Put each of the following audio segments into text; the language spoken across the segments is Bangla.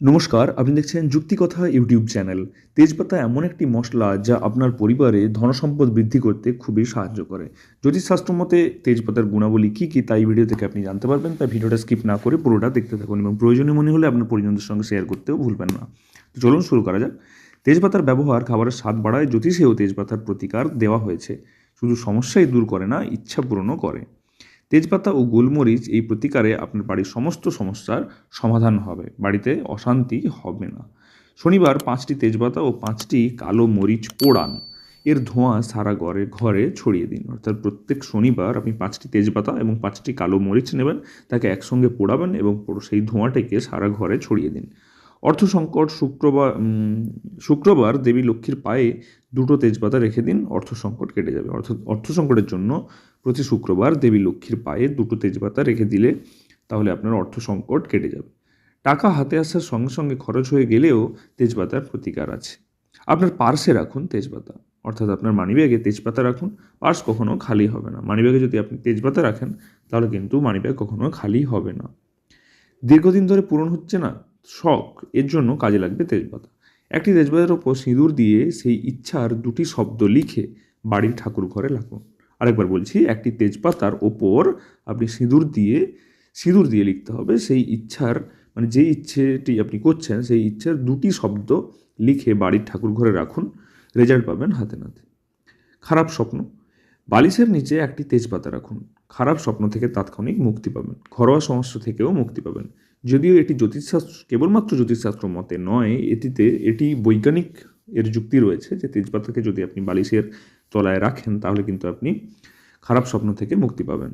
নমস্কার, আপনি দেখছেন যুক্তিকথা ইউটিউব চ্যানেল। তেজপাতা এমন একটি মশলা যা আপনার পরিবারে ধনসম্পদ বৃদ্ধি করতে খুবই সাহায্য করে। জ্যোতিষশাস্ত্র মতে তেজপাতার গুণাবলী কী কী তাই ভিডিও থেকে আপনি জানতে পারবেন, তাই ভিডিওটা স্কিপ না করে পুরোটা দেখতে থাকুন এবং প্রয়োজনীয় মনে হলে আপনার পরিজনদের সঙ্গে শেয়ার করতেও ভুলবেন না। তো চলুন শুরু করা যাক। তেজপাতার ব্যবহার খাবারের স্বাদ বাড়ায় জ্যোতিষেও তেজপাতার প্রতিকার দেওয়া হয়েছে। শুধু সমস্যাই দূর করে না, ইচ্ছা পূরণও করে। তেজপাতা ও গোলমরিচ এই প্রতিকারে আপনার বাড়ির সমস্ত সমস্যার সমাধান হবে। বাড়িতে অশান্তি হবে না। শনিবার পাঁচটি তেজপাতা ও পাঁচটি কালো মরিচ পোড়ান। এর ধোঁয়া সারা ঘরে ঘরে ছড়িয়ে দিন। অর্থাৎ প্রত্যেক শনিবার আপনি পাঁচটি তেজপাতা এবং পাঁচটি কালো মরিচ নেবেন, তাকে একসঙ্গে পোড়াবেন এবং সেই ধোঁয়াটাকে সারা ঘরে ছড়িয়ে দিন। অর্থ সংকট শুক্রবার শুক্রবার দেবী লক্ষ্মীর পায়ে দুটো তেজপাতা রেখে দিন অর্থ সংকট কেটে যাবে। অর্থাৎ অর্থ সংকটের জন্য প্রতি শুক্রবার দেবী লক্ষ্মীর পায়ে দুটো তেজপাতা রেখে দিলে তাহলে আপনার অর্থ সংকট কেটে যাবে। টাকা হাতে আসার সঙ্গে সঙ্গে খরচ হয়ে গেলেও তেজপাতার প্রতিকার আছে। আপনার পার্সে রাখুন তেজপাতা, অর্থাৎ আপনার মানিব্যাগে তেজপাতা রাখুন। পার্স কখনও খালি হবে না। মানিব্যাগে যদি আপনি তেজপাতা রাখেন, তাহলে কিন্তু মানিব্যাগ কখনো খালি হবে না। দীর্ঘদিন ধরে পূরণ হচ্ছে না? শখ, এর জন্য কাজে লাগবে তেজপাতা। একটি তেজপাতার ওপর সিঁদুর দিয়ে সেই ইচ্ছার দুটি শব্দ লিখে বাড়ির ঠাকুর ঘরে লাগুন আরেকবার বলছি, একটি তেজপাতার ওপর আপনি সিঁদুর দিয়ে সিঁদুর দিয়ে লিখতে হবে। সেই ইচ্ছার মানে যে ইচ্ছেটি আপনি করছেন, সেই ইচ্ছার দুটি শব্দ লিখে বাড়ির ঠাকুর ঘরে রাখুন। রেজাল্ট পাবেন হাতে নাতে। খারাপ স্বপ্ন। বালিশের নিচে একটি তেজপাতা রাখুন। খারাপ স্বপ্ন থেকে তাৎক্ষণিক মুক্তি পাবেন। ঘরোয়া সমস্যা থেকেও মুক্তি পাবেন। যদিও এটি জ্যোতিষশাস্ত্র, কেবলমাত্র জ্যোতিষশাস্ত্র মতে নয়, এটিতে, এটি বৈজ্ঞানিক এর যুক্তি রয়েছে যে তেজপাতাকে যদি আপনি বালিশের তলায় রাখেন, তাহলে কিন্তু আপনি খারাপ স্বপ্ন থেকে মুক্তি পাবেন।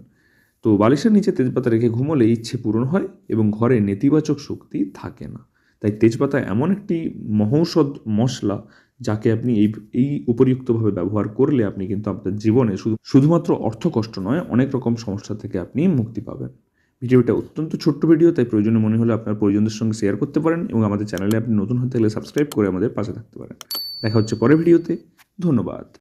তো বালিশের নিচে তেজপাতা রেখে ঘুমোলে ইচ্ছে পূরণ হয় এবং ঘরে নেতিবাচক শক্তি থাকে না। তাই তেজপাতা এমন একটি মহৌষধ মশলা যাকে আপনি এই এই উপযুক্তভাবে ব্যবহার করলে আপনি কিন্তু আপনার জীবনে শুধু, শুধুমাত্র অর্থ কষ্ট নয়, অনেক রকম সমস্যা থেকে আপনি মুক্তি পাবেন। ভিডিওটা অত্যন্ত ছোট্ট ভিডিও তাই প্রয়োজনীয় মনে হলে আপনার পরিজনদের সঙ্গে শেয়ার করতে পারেন এবং আমাদের চ্যানেলে আপনি নতুন হতে গেলে সাবস্ক্রাইব করে আমাদের পাশে থাকতে পারেন। দেখা হচ্ছে পরের ভিডিওতে ধন্যবাদ।